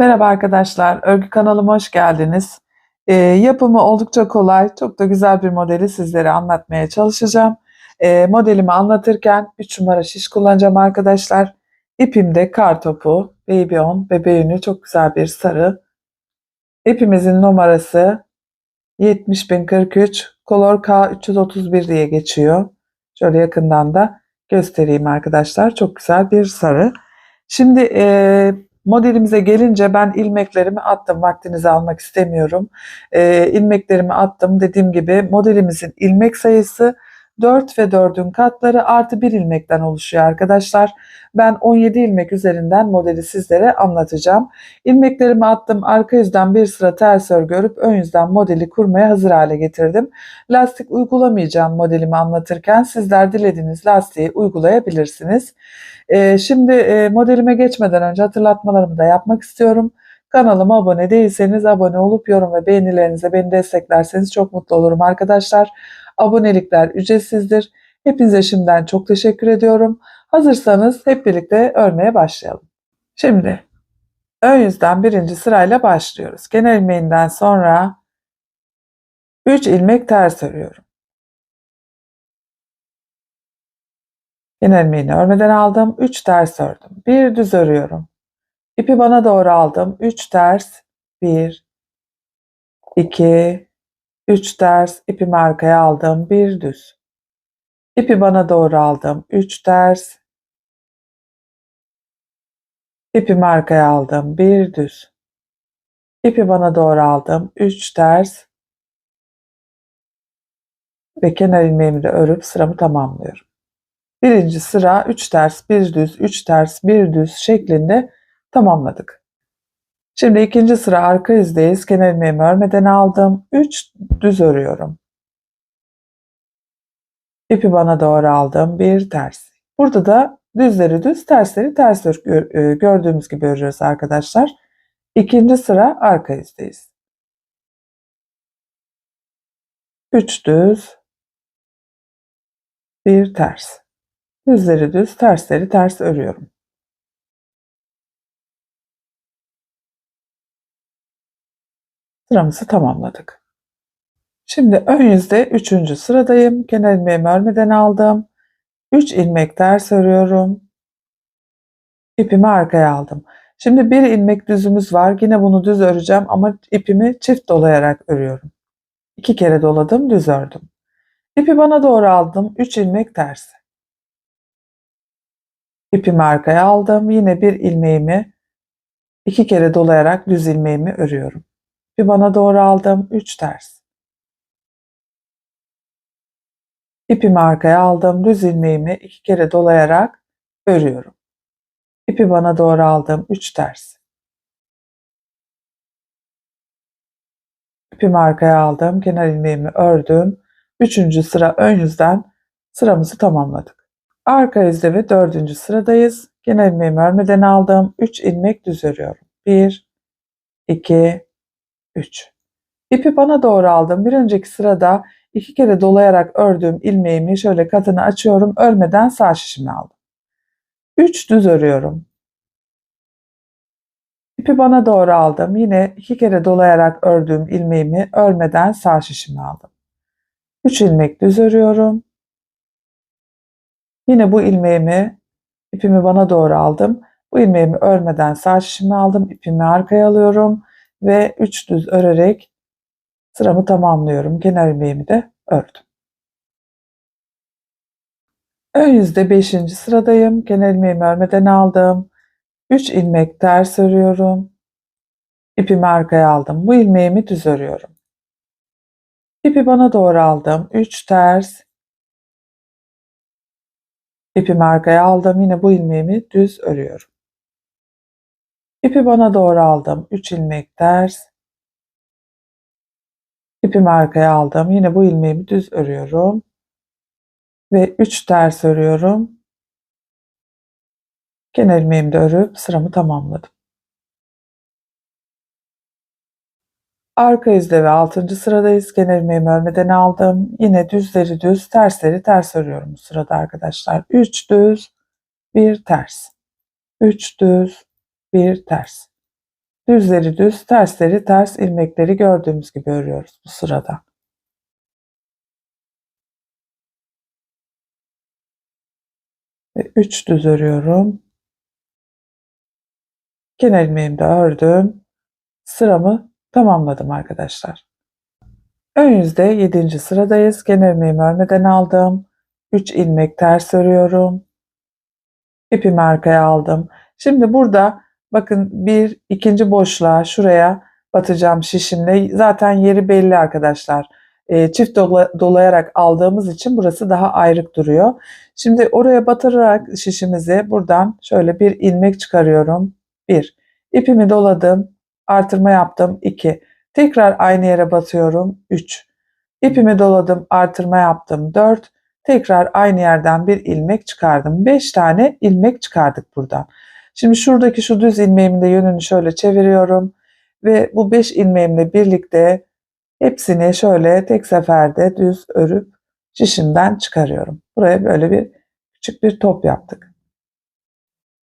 Merhaba arkadaşlar, örgü kanalıma hoş geldiniz. Ee, yapımı oldukça kolay, çok da güzel bir modeli sizlere anlatmaya çalışacağım. Ee, modelimi anlatırken 3 numara şiş kullanacağım arkadaşlar. İpimde kar topu, baby on, bebe yünü çok güzel bir sarı. İpimizin numarası 70043, kolor K331 diye geçiyor. Şöyle yakından da göstereyim arkadaşlar. Çok güzel bir sarı. Şimdi e, modelimize gelince ben ilmeklerimi attım. Vaktinizi almak istemiyorum. E, ilmeklerimi attım. Dediğim gibi modelimizin ilmek sayısı 4 ve 4'ün katları artı 1 ilmekten oluşuyor arkadaşlar. Ben 17 ilmek üzerinden modeli sizlere anlatacağım. İlmeklerimi attım. Arka yüzden bir sıra ters örgü örüp ön yüzden modeli kurmaya hazır hale getirdim. Lastik uygulamayacağım modelimi anlatırken sizler dilediğiniz lastiği uygulayabilirsiniz. Ee, şimdi e, modelime geçmeden önce hatırlatmalarımı da yapmak istiyorum. Kanalıma abone değilseniz abone olup yorum ve beğenilerinize beni desteklerseniz çok mutlu olurum arkadaşlar. Abonelikler ücretsizdir. Hepinize şimdiden çok teşekkür ediyorum. Hazırsanız hep birlikte örmeye başlayalım. Şimdi ön yüzden birinci sırayla başlıyoruz. Genel ilmeğinden sonra 3 ilmek ters örüyorum. Genel ilmeğini örmeden aldım. 3 ters ördüm. Bir düz örüyorum. İpi bana doğru aldım. 3 ters. 1 2 3 ters. İpimi arkaya aldım. Bir düz. İpi bana doğru aldım. 3 ters. İpimi arkaya aldım. Bir düz. İpi bana doğru aldım. 3 ters. Ve kenar ilmeğimi de örüp sıramı tamamlıyorum. Birinci sıra 3 ters, 1 düz, 3 ters, 1 düz şeklinde tamamladık. Şimdi ikinci sıra arka yüzdeyiz. Kenar ilmeğimi örmeden aldım. 3 düz örüyorum. İpi bana doğru aldım. Bir ters. Burada da düzleri düz, tersleri ters e, gördüğümüz gibi örüyoruz arkadaşlar. İkinci sıra arka yüzdeyiz. 3 düz, bir ters. Düzleri düz, tersleri ters örüyorum. Sıramızı tamamladık. Şimdi ön yüzde üçüncü sıradayım. Kenar ilmeğimi örmeden aldım. 3 ilmek ters örüyorum. İpimi arkaya aldım. Şimdi bir ilmek düzümüz var. Yine bunu düz öreceğim ama ipimi çift dolayarak örüyorum. İki kere doladım, düz ördüm. İpi bana doğru aldım. 3 ilmek ters. İpimi arkaya aldım. Yine bir ilmeğimi iki kere dolayarak düz ilmeğimi örüyorum. Bir bana doğru aldım. 3 ters. İpimi arkaya aldım. Düz ilmeğimi iki kere dolayarak örüyorum. İpi bana doğru aldım. 3 ters. İpimi arkaya aldım. Kenar ilmeğimi ördüm. Üçüncü sıra ön yüzden sıramızı tamamladık. Arka yüzde ve dördüncü sıradayız. Yine ilmeğimi örmeden aldım. 3 ilmek düz örüyorum. 1, 2, 3. İpi bana doğru aldım. Bir önceki sırada iki kere dolayarak ördüğüm ilmeğimi şöyle katını açıyorum. Örmeden sağ şişimi aldım. 3 düz örüyorum. İpi bana doğru aldım. Yine iki kere dolayarak ördüğüm ilmeğimi örmeden sağ şişimi aldım. 3 ilmek düz örüyorum. Yine bu ilmeğimi ipimi bana doğru aldım. Bu ilmeğimi örmeden sağ şişimi aldım. ipimi arkaya alıyorum ve 3 düz örerek sıramı tamamlıyorum. Kenar ilmeğimi de ördüm. Ön yüzde 5. sıradayım. Kenar ilmeğimi örmeden aldım. 3 ilmek ters örüyorum. İpimi arkaya aldım. Bu ilmeğimi düz örüyorum. İpi bana doğru aldım. 3 ters, İpimi arkaya aldım. Yine bu ilmeğimi düz örüyorum. İpi bana doğru aldım. 3 ilmek ters. İpimi arkaya aldım. Yine bu ilmeğimi düz örüyorum. Ve 3 ters örüyorum. Kenar ilmeğimi de örüp sıramı tamamladım. Arka yüzde ve 6. sıradayız. Genel ilmeğimi örmeden aldım. Yine düzleri düz, tersleri ters örüyorum bu sırada arkadaşlar. 3 düz, 1 ters. 3 düz, 1 ters. Düzleri düz, tersleri ters ilmekleri gördüğümüz gibi örüyoruz bu sırada. Ve 3 düz örüyorum. Kenar ilmeğimi de ördüm. Sıramı tamamladım arkadaşlar. Ön yüzde 7. sıradayız. Kenar ilmeğimi örmeden aldım. 3 ilmek ters örüyorum. İpimi arkaya aldım. Şimdi burada bakın bir ikinci boşluğa şuraya batacağım şişimle. Zaten yeri belli arkadaşlar. E, çift dola, dolayarak aldığımız için burası daha ayrık duruyor. Şimdi oraya batırarak şişimizi buradan şöyle bir ilmek çıkarıyorum. 1. İpimi doladım. Artırma yaptım. 2. Tekrar aynı yere batıyorum. 3. İpimi doladım. Artırma yaptım. 4. Tekrar aynı yerden bir ilmek çıkardım. 5 tane ilmek çıkardık buradan. Şimdi şuradaki şu düz ilmeğimin de yönünü şöyle çeviriyorum. Ve bu 5 ilmeğimle birlikte hepsini şöyle tek seferde düz örüp şişimden çıkarıyorum. Buraya böyle bir küçük bir top yaptık.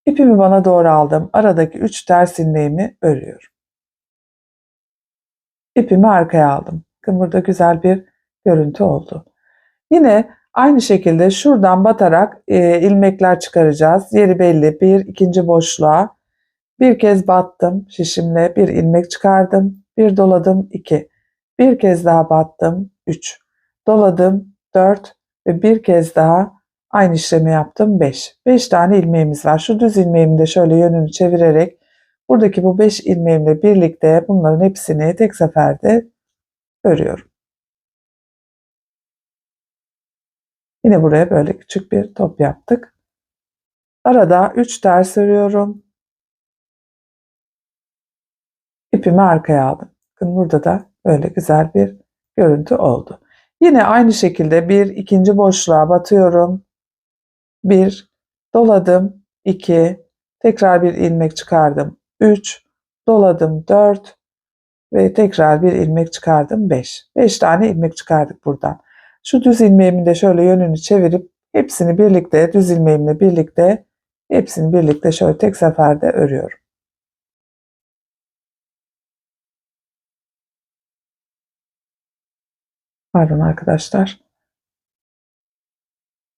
İpimi bana doğru aldım. Aradaki 3 ters ilmeğimi örüyorum. İpimi arkaya aldım. Bakın burada güzel bir görüntü oldu. Yine aynı şekilde şuradan batarak e, ilmekler çıkaracağız. Yeri belli. Bir ikinci boşluğa bir kez battım şişimle bir ilmek çıkardım. Bir doladım iki. Bir kez daha battım üç. Doladım dört ve bir kez daha aynı işlemi yaptım beş. Beş tane ilmeğimiz var. Şu düz ilmeğimi de şöyle yönünü çevirerek buradaki bu beş ilmeğimle birlikte bunların hepsini tek seferde örüyorum. Yine buraya böyle küçük bir top yaptık. Arada 3 ters örüyorum. İpimi arkaya aldım. Bakın burada da böyle güzel bir görüntü oldu. Yine aynı şekilde bir ikinci boşluğa batıyorum. Bir doladım. 2 tekrar bir ilmek çıkardım. 3 doladım. 4 ve tekrar bir ilmek çıkardım. 5. 5 tane ilmek çıkardık buradan. Şu düz ilmeğimi de şöyle yönünü çevirip hepsini birlikte düz ilmeğimle birlikte hepsini birlikte şöyle tek seferde örüyorum. Pardon arkadaşlar.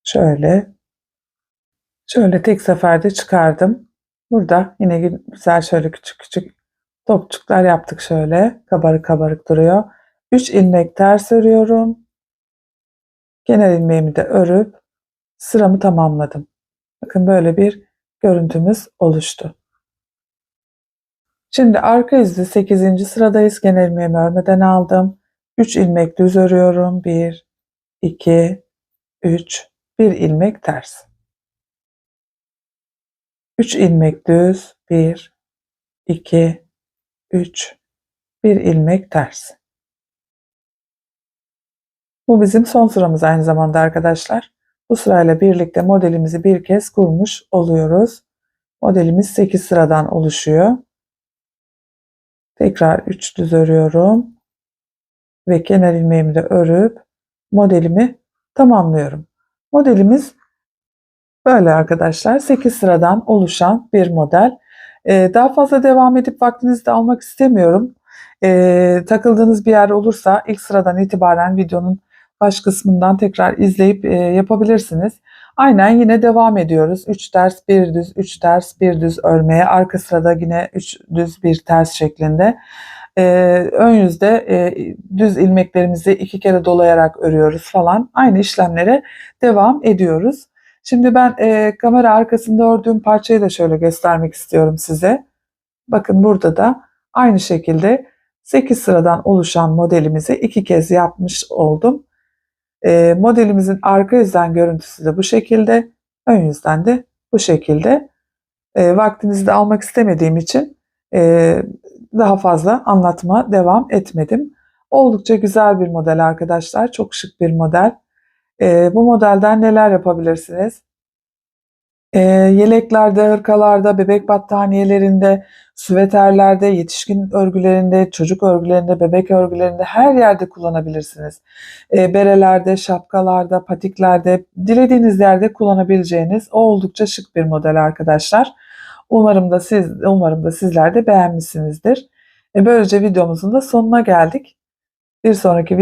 Şöyle şöyle tek seferde çıkardım. Burada yine güzel şöyle küçük küçük topçuklar yaptık şöyle. Kabarık kabarık duruyor. 3 ilmek ters örüyorum. Kenar ilmeğimi de örüp sıramı tamamladım. Bakın böyle bir görüntümüz oluştu. Şimdi arka yüzde 8. sıradayız. Kenar ilmeğimi örmeden aldım. 3 ilmek düz örüyorum. 1, 2, 3, 1 ilmek ters. 3 ilmek düz, 1, 2, 3, 1 ilmek ters. Bu bizim son sıramız aynı zamanda arkadaşlar. Bu sırayla birlikte modelimizi bir kez kurmuş oluyoruz. Modelimiz 8 sıradan oluşuyor. Tekrar 3 düz örüyorum. Ve kenar ilmeğimi de örüp modelimi tamamlıyorum. Modelimiz böyle arkadaşlar. 8 sıradan oluşan bir model. Ee, daha fazla devam edip vaktinizi de almak istemiyorum. Ee, takıldığınız bir yer olursa ilk sıradan itibaren videonun baş kısmından tekrar izleyip e, yapabilirsiniz. Aynen yine devam ediyoruz. 3 ters 1 düz 3 ters 1 düz örmeye arka sırada yine 3 düz 1 ters şeklinde. E, ön yüzde e, düz ilmeklerimizi iki kere dolayarak örüyoruz falan. Aynı işlemlere devam ediyoruz. Şimdi ben e, kamera arkasında ördüğüm parçayı da şöyle göstermek istiyorum size. Bakın burada da aynı şekilde 8 sıradan oluşan modelimizi iki kez yapmış oldum. E, modelimizin arka yüzden görüntüsü de bu şekilde, ön yüzden de bu şekilde. E, vaktinizi de almak istemediğim için e, daha fazla anlatma devam etmedim. Oldukça güzel bir model arkadaşlar, çok şık bir model. E, bu modelden neler yapabilirsiniz? E, yeleklerde, hırkalarda, bebek battaniyelerinde, süveterlerde, yetişkin örgülerinde, çocuk örgülerinde, bebek örgülerinde her yerde kullanabilirsiniz. E, berelerde, şapkalarda, patiklerde, dilediğiniz yerde kullanabileceğiniz oldukça şık bir model arkadaşlar. Umarım da siz umarım da sizler de beğenmişsinizdir. E, böylece videomuzun da sonuna geldik. Bir sonraki